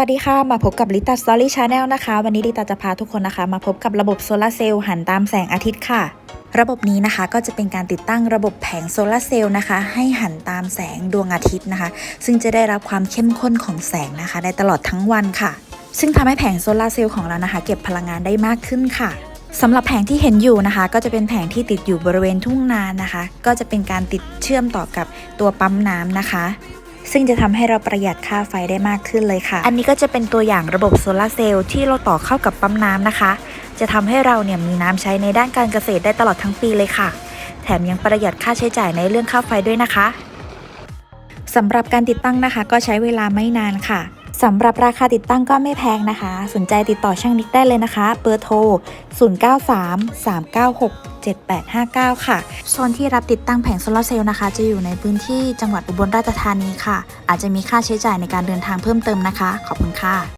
วัสดีค่ะ มาพบกับลิตาสตอรี่ชาแนลนะคะ วันนี้ลิตาจะพาทุกคนนะคะ มาพบกับระบบโซลาร์เซลล์หันตามแสงอาทิตย์ค่ะ ระบบนี้นะคะก็จะเป็นการติดตั้งระบบแผงโซลาร์เซลล์นะคะ ให้หันตามแสงดวงอาทิตย์นะคะ ซึ่งจะได้รับความเข้มข้นของแสงนะคะ ได้ตลอดทั้งวันค่ะ ซึ่งทำให้แผงโซลาร์เซลล์ของเรานะคะ เก็บพลังงานได้มากขึ้นค่ะสำหรับแผงที่เห็นอยู่นะคะ ก็จะเป็นแผงที่ติดอยู่บริเวณทุ่งนานะคะ ก็จะเป็นการติดเชื่อมต่อกับตัวปั๊มน้ำนะคะ ซึ่งจะทำให้เราประหยัดค่าไฟได้มากขึ้นเลยค่ะ อันนี้ก็จะเป็นตัวอย่างระบบโซลาร์เซลล์ที่เราต่อเข้ากับปั๊มน้ำนะคะ จะทำให้เราเนี่ยมีน้ำใช้ในด้านการเกษตรได้ตลอดทั้งปีเลยค่ะ แถมยังประหยัดค่าใช้จ่ายในเรื่องค่าไฟด้วยนะคะสำหรับการติดตั้งนะคะ ก็ใช้เวลาไม่นานค่ะ สำหรับราคาติดตั้งก็ไม่แพงนะคะ สนใจติดต่อช่างนิกได้เลยนะคะเบอร์โทร 0933967859 ค่ะ โซนที่รับติดตั้งแผงโซลาเซลล์นะคะ จะอยู่ในพื้นที่จังหวัดอุบลราชธานีค่ะ อาจจะมีค่าใช้จ่ายในการเดินทางเพิ่มเติมนะคะ ขอบคุณค่ะ